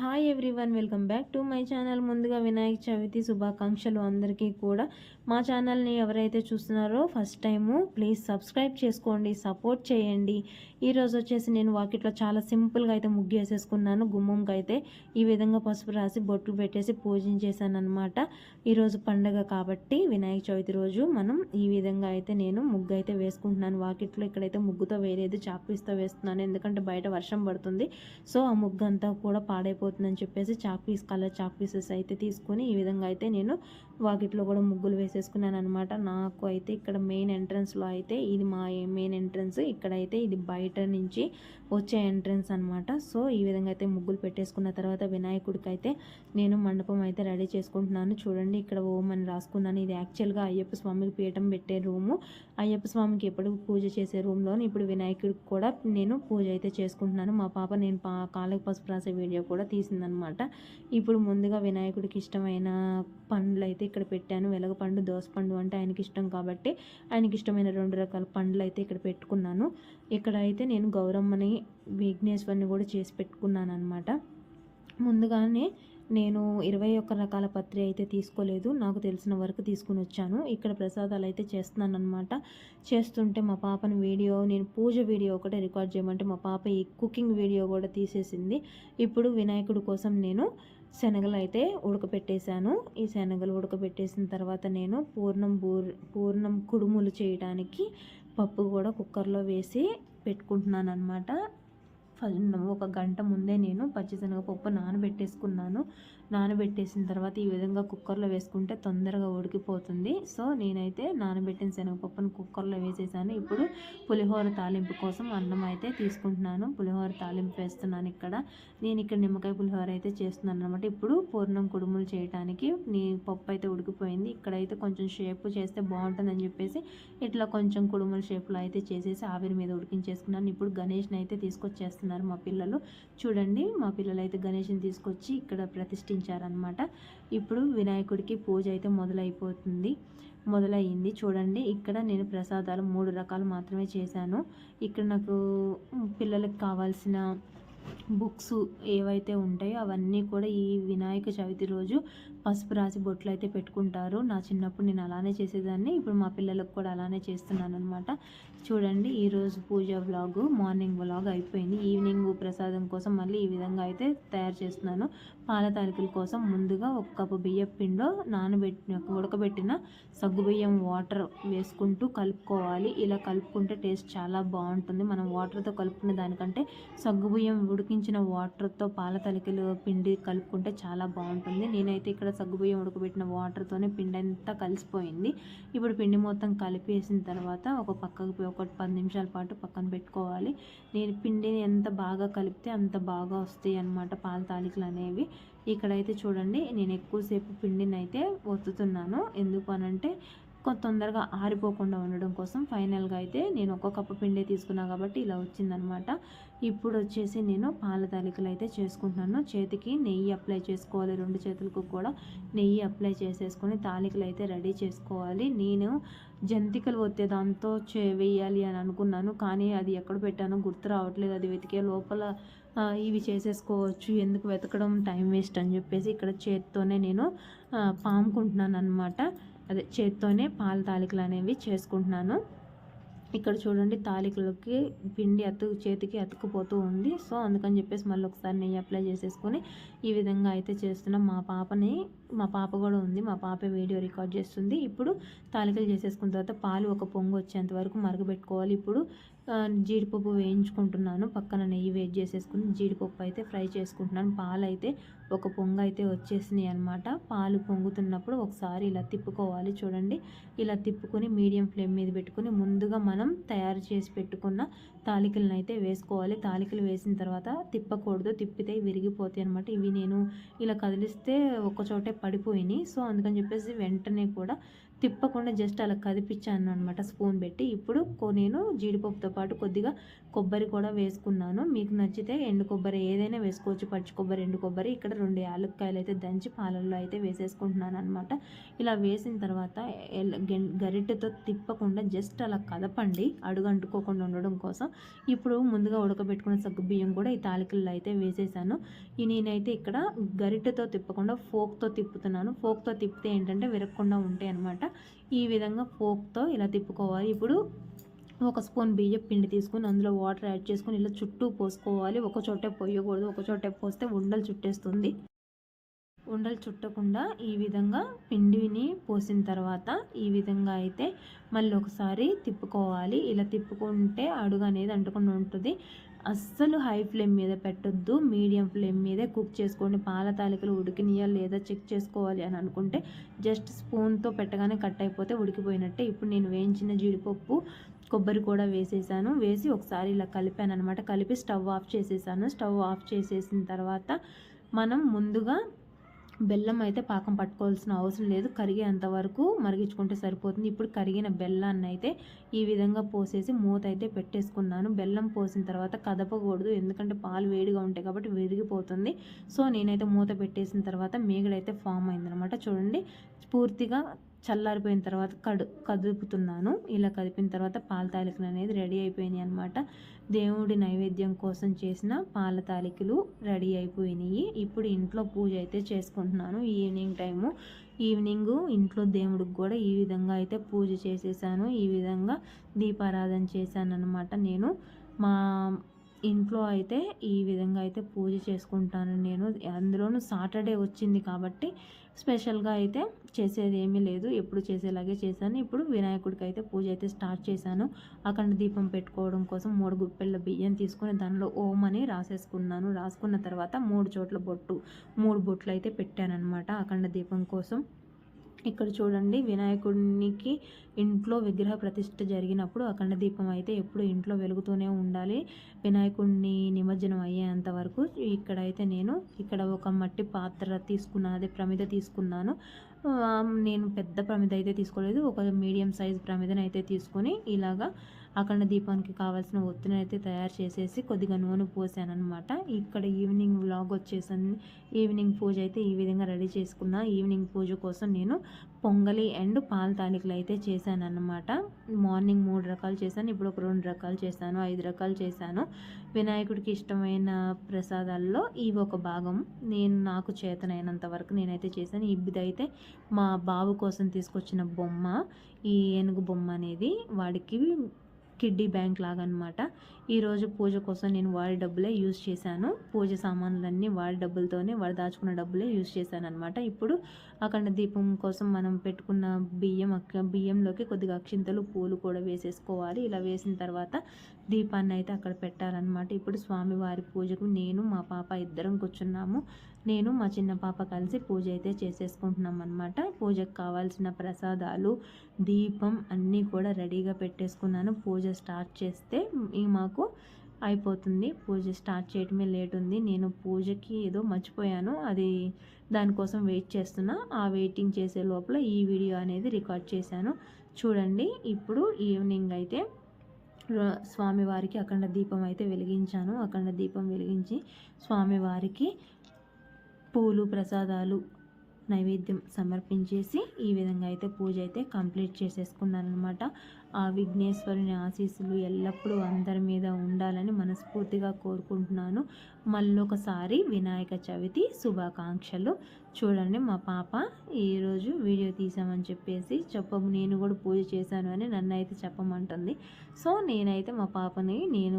Hi everyone welcome back to my channel ముందుగా వినాయక చవితి శుభాకాంక్షలు అందరికీ కూడా. మా ఛానల్ని ఎవరైతే చూస్తున్నారో ఫస్ట్ టైము ప్లీజ్ సబ్స్క్రైబ్ చేసుకోండి సపోర్ట్ చేయండి. ఈరోజు వచ్చేసి నేను వాకిట్లో చాలా సింపుల్గా అయితే ముగ్గు వేసేసుకున్నాను. గుమ్మంకి అయితే ఈ విధంగా పసుపు రాసి బొట్లు పెట్టేసి పూజించేసాను అనమాట ఈరోజు పండగ కాబట్టి వినాయక చవితి రోజు మనం ఈ విధంగా అయితే నేను ముగ్గు అయితే వేసుకుంటున్నాను. వాకిట్లో ఇక్కడైతే ముగ్గుతో వేరేది చాపిస్తూ వేస్తున్నాను. ఎందుకంటే బయట వర్షం పడుతుంది. సో ఆ ముగ్గు అంతా కూడా అయిపోతుందని చెప్పేసి chalk piece colour chalk pieces అయితే తీసుకొని ఈ విధంగా అయితే నేను వాకిట్లో కూడా ముగ్గులు వేసేసుకున్నాను అనమాట నాకు అయితే ఇక్కడ మెయిన్ ఎంట్రన్స్లో అయితే ఇది మా మెయిన్ ఎంట్రన్స్. ఇక్కడైతే ఇది బయట నుంచి వచ్చే ఎంట్రన్స్ అనమాట సో ఈ విధంగా అయితే ముగ్గులు పెట్టేసుకున్న తర్వాత వినాయకుడికి అయితే నేను మండపం అయితే రెడీ చేసుకుంటున్నాను. చూడండి ఇక్కడ ఓం అని రాసుకున్నాను. ఇది యాక్చువల్గా అయ్యప్ప స్వామికి పీఠం పెట్టే రూము. అయ్యప్ప స్వామికి ఎప్పుడు పూజ చేసే రూమ్లో ఇప్పుడు వినాయకుడికి కూడా నేను పూజ అయితే చేసుకుంటున్నాను. మా పాప నేను పా కాళ్ళకి పసుపు రాసే వీడియో కూడా తీసిందనమాట ఇప్పుడు ముందుగా వినాయకుడికి ఇష్టమైన పండ్లు అయితే ఇక్కడ పెట్టాను. వెలగపండు దోసపండు అంటే ఆయనకి ఇష్టం కాబట్టి ఆయనకి ఇష్టమైన రెండు రకాల పండ్లు అయితే ఇక్కడ పెట్టుకున్నాను. ఇక్కడ అయితే నేను గౌరమ్మని విఘ్నేశ్వరిని కూడా చేసి పెట్టుకున్నాను అనమాట ముందుగానే నేను ఇరవై ఒక్క రకాల పత్రి అయితే తీసుకోలేదు నాకు తెలిసిన వరకు తీసుకుని వచ్చాను. ఇక్కడ ప్రసాదాలు అయితే చేస్తున్నాను అనమాట చేస్తుంటే మా పాపని వీడియో నేను పూజ వీడియో ఒకటే రికార్డ్ చేయమంటే మా పాప ఈ కుకింగ్ వీడియో కూడా తీసేసింది. ఇప్పుడు వినాయకుడి కోసం నేను శనగలు అయితే ఉడకపెట్టేశాను. ఈ శనగలు ఉడకబెట్టేసిన తర్వాత నేను పూర్ణం బూర్ పూర్ణం కుడుములు చేయడానికి పప్పు కూడా కుక్కర్లో వేసి పెట్టుకుంటున్నాను అనమాట ఒక గంట ముందే నేను పచ్చిశనగపప్పు నానబెట్టేసుకున్నాను. నానబెట్టేసిన తర్వాత ఈ విధంగా కుక్కర్లో వేసుకుంటే తొందరగా ఉడికిపోతుంది. సో నేనైతే నానబెట్టిన శనగపప్పును కుక్కర్లో వేసేసాను. ఇప్పుడు పులిహోర తాలింపు కోసం అన్నం అయితే తీసుకుంటున్నాను. పులిహోర తాలింపు వేస్తున్నాను ఇక్కడ. నేను ఇక్కడ నిమ్మకాయ పులిహోర అయితే చేస్తున్నాను అనమాట ఇప్పుడు పూర్ణం కుడుములు చేయడానికి నీ పప్పు అయితే ఉడికిపోయింది. ఇక్కడైతే కొంచెం షేప్ చేస్తే బాగుంటుందని చెప్పేసి ఇట్లా కొంచెం కుడుముల షేప్లో అయితే చేసేసి ఆవిరి మీద ఉడికించేసుకున్నాను. ఇప్పుడు గణేష్ని అయితే తీసుకొచ్చేస్తున్నారు మా పిల్లలు. చూడండి మా పిల్లలు అయితే గణేష్ని తీసుకొచ్చి ఇక్కడ ప్రతిష్ఠించి ప్రతిష్ఠించారనమాట ఇప్పుడు వినాయకుడికి పూజ అయితే మొదలైపోతుంది. మొదలయ్యింది. చూడండి ఇక్కడ నేను ప్రసాదాలు మూడు రకాలు మాత్రమే చేశాను. ఇక్కడ నాకు పిల్లలకు కావాల్సిన బుక్స్ ఏవైతే ఉంటాయో అవన్నీ కూడా ఈ వినాయక చవితి రోజు పసుపు రాసి బొట్లు అయితే పెట్టుకుంటారు. నా చిన్నప్పుడు నేను అలానే చేసేదాన్ని. ఇప్పుడు మా పిల్లలకు కూడా అలానే చేస్తున్నాను అనమాట చూడండి ఈరోజు పూజ వ్లాగ్ మార్నింగ్ వ్లాగ్ అయిపోయింది. ఈవినింగ్ ప్రసాదం కోసం మళ్ళీ ఈ విధంగా అయితే తయారు చేస్తున్నాను. పాల తాలికల కోసం ముందుగా ఒక కప్పు బియ్యం పిండో నానబెట్టిన ఉడకబెట్టిన సగ్గుబియ్యం వాటర్ వేసుకుంటూ కలుపుకోవాలి. ఇలా కలుపుకుంటే టేస్ట్ చాలా బాగుంటుంది. మనం వాటర్తో కలుపుకునే దానికంటే సగ్గుబియ్యం ఉడికించిన వాటర్తో పాల తలికలు పిండి కలుపుకుంటే చాలా బాగుంటుంది. నేనైతే ఇక్కడ సగ్గుబియ్యం ఉడకబెట్టిన వాటర్తోనే పిండి అంతా కలిసిపోయింది. ఇప్పుడు పిండి మొత్తం కలిపేసిన తర్వాత ఒక పక్కకు ఒక పది నిమిషాల పాటు పక్కన పెట్టుకోవాలి. నేను పిండిని ఎంత బాగా కలిపితే అంత బాగా వస్తాయి అన్నమాట పాల తాలికలు అనేవి. ఇక్కడైతే చూడండి నేను ఎక్కువసేపు పిండిని అయితే ఒత్తుతున్నాను. ఎందుకు అనంటే తొందరగా ఆరిపోకుండా ఉండడం కోసం ఫైనల్గా అయితే నేను ఒక కప్పు పిండి తీసుకున్నా కాబట్టి ఇలా వచ్చిందనమాట. ఇప్పుడు వచ్చేసి నేను పాల తాలికలు అయితే చేసుకుంటున్నాను. చేతికి నెయ్యి అప్లై చేసుకోవాలి రెండు చేతులకు కూడా నెయ్యి అప్లై చేసేసుకొని తాలికలు అయితే రెడీ చేసుకోవాలి. నేను జంతికలు వచ్చే దాంతో చే వేయాలి అని అనుకున్నాను కానీ అది ఎక్కడ పెట్టానో గుర్తు రావట్లేదు. అది వెతికే లోపల ఇవి చేసేసుకోవచ్చు ఎందుకు వెతకడం టైం వేస్ట్ అని చెప్పేసి ఇక్కడ చేతితోనే నేను పాముకుంటున్నాను అనమాట అదే చేత్తోనే పాల తాలికలు అనేవి చేసుకుంటున్నాను. ఇక్కడ చూడండి తాలికలకి పిండి అతుకు చేతికి అతుకుపోతూ ఉంది. సో అందుకని చెప్పేసి మళ్ళీ ఒకసారి నెయ్యి అప్లై చేసేసుకొని ఈ విధంగా అయితే చేస్తున్నాం మా పాపని మా పాప కూడా ఉంది. మా పాప వీడియో రికార్డ్ చేస్తుంది. ఇప్పుడు తాలికలు చేసేసుకున్న తర్వాత పాలు ఒక పొంగు వచ్చేంత వరకు మరగబెట్టుకోవాలి. ఇప్పుడు జీడిపప్పు వేయించుకుంటున్నాను. పక్కన నెయ్యి వేడి చేసేసుకుని జీడిపప్పు అయితే ఫ్రై చేసుకుంటున్నాను. పాలు అయితే ఒక పొంగు అయితే వచ్చేసినాయి అనమాట పాలు పొంగుతున్నప్పుడు ఒకసారి ఇలా తిప్పుకోవాలి చూడండి. ఇలా తిప్పుకొని మీడియం ఫ్లేమ్ మీద పెట్టుకుని ముందుగా మనం తయారు చేసి పెట్టుకున్న తాలికలను అయితే వేసుకోవాలి. తాలికలు వేసిన తర్వాత తిప్పకూడదు. తిప్పితే విరిగిపోతాయి అనమాట ఇవి నేను ఇలా కదిలిస్తే ఒక చోటే పడిపోయినాయి. సో అందుకని చెప్పేసి వెంటనే కూడా తిప్పకుండా జస్ట్ అలా కదిపించాను అనమాట స్పూన్ పెట్టి. ఇప్పుడు నేను జీడిపప్పుతో పాటు కొద్దిగా కొబ్బరి కూడా వేసుకున్నాను. మీకు నచ్చితే ఎండు కొబ్బరి ఏదైనా వేసుకోవచ్చు. పచ్చి కొబ్బరి ఎండు కొబ్బరి. ఇక్కడ రెండు యాలక్కాయలు అయితే దంచి పాలల్లో అయితే వేసేసుకుంటున్నాను అనమాట ఇలా వేసిన తర్వాత ఎల్- గరిటెతో తిప్పకుండా జస్ట్ అలా కదపండి. అడుగు అంటుకోకుండా ఉండడం కోసం. ఇప్పుడు ముందుగా ఉడకబెట్టుకున్న సగ్గు బియ్యం కూడా ఈ తాలికల్లో అయితే వేసేసాను. ఈ నేనైతే ఇక్కడ గరిటెతో తిప్పకుండా ఫోక్తో తిప్పుతున్నాను. ఫోక్తో తిప్పితే ఏంటంటే విరగకుండా ఉంటాయి అనమాట ఈ విధంగా ఫోక్తో ఇలా తిప్పుకోవాలి. ఇప్పుడు ఒక స్పూన్ బియ్యం పిండి తీసుకొని అందులో వాటర్ యాడ్ చేసుకొని ఇలా చుట్టూ పోసుకోవాలి. ఒక చోటే పోయకూడదు ఒక చోటే పోస్తే ఉండలు చుట్టేస్తుంది. ఉండలు చుట్టకుండా ఈ విధంగా పిండిని పోసిన తర్వాత ఈ విధంగా అయితే మళ్ళీ ఒకసారి తిప్పుకోవాలి. ఇలా తిప్పుకుంటే అడుగు అనేది అంటుకుండా ఉంటుంది. అస్సలు హై ఫ్లేమ్ మీద పెట్టొద్దు మీడియం ఫ్లేమ్ మీదే కుక్ చేసుకోండి. పాల తాలికలు ఉడికినాయా లేదా చెక్ చేసుకోవాలి అని అనుకుంటే జస్ట్ స్పూన్తో పెట్టగానే కట్ అయిపోతే ఉడికిపోయినట్టే. ఇప్పుడు నేను వేయించిన జీడిపప్పు కొబ్బరి కూడా వేసేసాను. వేసి ఒకసారి ఇలా కలిపాను అనమాట కలిపి స్టవ్ ఆఫ్ చేసేసాను. స్టవ్ ఆఫ్ చేసేసిన తర్వాత మనం ముందుగా బెల్లం అయితే పాకం పట్టుకోవాల్సిన అవసరం లేదు. కరిగేంత వరకు మరిగించుకుంటే సరిపోతుంది. ఇప్పుడు కరిగిన బెల్లాన్ని అయితే ఈ విధంగా పోసేసి మూత అయితే పెట్టేసుకున్నాను. బెల్లం పోసిన తర్వాత కదపకూడదు. ఎందుకంటే పాలు వేడిగా ఉంటాయి కాబట్టి విరిగిపోతుంది. సో నేనైతే మూత పెట్టేసిన తర్వాత మేగడైతే ఫామ్ అయిందనమాట చూడండి పూర్తిగా చల్లారిపోయిన తర్వాత కడు కదుపుతున్నాను. ఇలా కదిపిన తర్వాత పాల తాలికలు అనేది రెడీ అయిపోయినాయి అనమాట దేవుడి నైవేద్యం కోసం చేసిన పాల తాలికలు రెడీ అయిపోయినాయి. ఇప్పుడు ఇంట్లో పూజ అయితే చేసుకుంటున్నాను. Evening time. ఈవినింగ్ ఇంట్లో దేవుడికి కూడా ఈ విధంగా అయితే పూజ చేసేసాను. ఈ విధంగా దీపారాధన చేశాను అనమాట నేను. మా ఇంట్లో అయితే ఈ విధంగా అయితే పూజ చేసుకుంటాను నేను. అందులోనూ సాటర్డే వచ్చింది కాబట్టి స్పెషల్గా అయితే చేసేది ఏమీ లేదు. ఎప్పుడు చేసేలాగే చేశాను. ఇప్పుడు వినాయకుడికి అయితే పూజ అయితే స్టార్ట్ చేశాను. అఖండ దీపం పెట్టుకోవడం కోసం మూడు గుప్పెళ్ళ బియ్యం తీసుకొని దానిలో ఓం అని రాసేసుకున్నాను. రాసుకున్న తర్వాత మూడు చోట్ల బొట్టు మూడు బొట్లు అయితే పెట్టాను అనమాట అఖండ దీపం కోసం. ఇక్కడ చూడండి వినాయకుడికి ఇంట్లో విగ్రహ ప్రతిష్ఠ జరిగినప్పుడు అఖండ దీపం అయితే ఎప్పుడు ఇంట్లో వెలుగుతూనే ఉండాలి. వినాయకుడిని నిమజ్జనం అయ్యేంత వరకు ఇక్కడైతే నేను ఇక్కడ ఒక మట్టి పాత్ర తీసుకున్నాను అదే ప్రమిద తీసుకున్నాను. నేను పెద్ద ప్రమిద అయితే తీసుకోలేదు ఒక మీడియం సైజ్ ప్రమిదని అయితే తీసుకొని ఇలాగా అఖండ దీపానికి కావాల్సిన ఒత్తిని అయితే తయారు చేసేసి కొద్దిగా నూనె పోసాను అనమాట ఇక్కడ ఈవినింగ్ వ్లాగ్ వచ్చేసింది. ఈవినింగ్ పూజ అయితే ఈ విధంగా రెడీ చేసుకున్న. ఈవినింగ్ పూజ కోసం నేను పొంగలి అండ్ పాల తాలికలు అయితే చేశాను అనమాట మార్నింగ్ మూడు రకాలు చేశాను. ఇప్పుడు ఒక రెండు రకాలు చేశాను. ఐదు రకాలు చేశాను. వినాయకుడికి ఇష్టమైన ప్రసాదాల్లో ఇవి ఒక భాగం నేను నాకు చేతనైనంత వరకు నేనైతే చేశాను. ఇదైతే మా బాబు కోసం తీసుకొచ్చిన బొమ్మ ఈ ఏనుగు బొమ్మ అనేది వాడికి కిడ్డీ బ్యాంక్ లాగా అనమాట ఈరోజు పూజ కోసం నేను వాడి డబ్బులే యూజ్ చేశాను. పూజ సామాన్లన్నీ వాడి డబ్బులతోనే వాడు దాచుకున్న డబ్బులే యూజ్ చేశాను అనమాట ఇప్పుడు అక్కడ దీపం కోసం మనం పెట్టుకున్న బియ్యం బియ్యంలోకి కొద్దిగా అక్షింతలు పూలు కూడా వేసేసుకోవాలి. ఇలా వేసిన తర్వాత దీపాన్ని అయితే అక్కడ పెట్టాలన్నమాట ఇప్పుడు స్వామివారి పూజకు నేను మా పాప ఇద్దరం కూర్చున్నాము. నేను మా చిన్న పాప కలిసి పూజ అయితే చేసేసుకుంటున్నాం అనమాట పూజకు కావాల్సిన ప్రసాదాలు దీపం అన్నీ కూడా రెడీగా పెట్టేసుకున్నాను. పూజ స్టార్ట్ చేస్తే మాకు అయిపోతుంది. పూజ స్టార్ట్ చేయటమే లేట్ ఉంది. నేను పూజకి ఏదో మర్చిపోయాను. అది దానికోసం వెయిట్ చేస్తున్నా. ఆ వెయిటింగ్ చేసే లోపల ఈ వీడియో అనేది రికార్డ్ చేశాను. చూడండి ఇప్పుడు ఈవినింగ్ అయితే స్వామివారికి అఖండ దీపం అయితే వెలిగించాను. అఖండ దీపం వెలిగించి స్వామివారికి పూలు ప్రసాదాలు నైవేద్యం సమర్పించేసి ఈ విధంగా అయితే పూజ అయితే కంప్లీట్ చేసేసుకున్నాను అనమాట ఆ విఘ్నేశ్వరుని ఆశీస్సులు ఎల్లప్పుడూ అందరి మీద ఉండాలని మనస్ఫూర్తిగా కోరుకుంటున్నాను. మళ్ళొకసారి వినాయక చవితి శుభాకాంక్షలు. చూడండి మా పాప ఈరోజు వీడియో తీసామని చెప్పేసి చెప్పము నేను కూడా పూజ చేశాను అని నన్ను అయితే చెప్పమంటుంది. సో నేనైతే మా పాపని నేను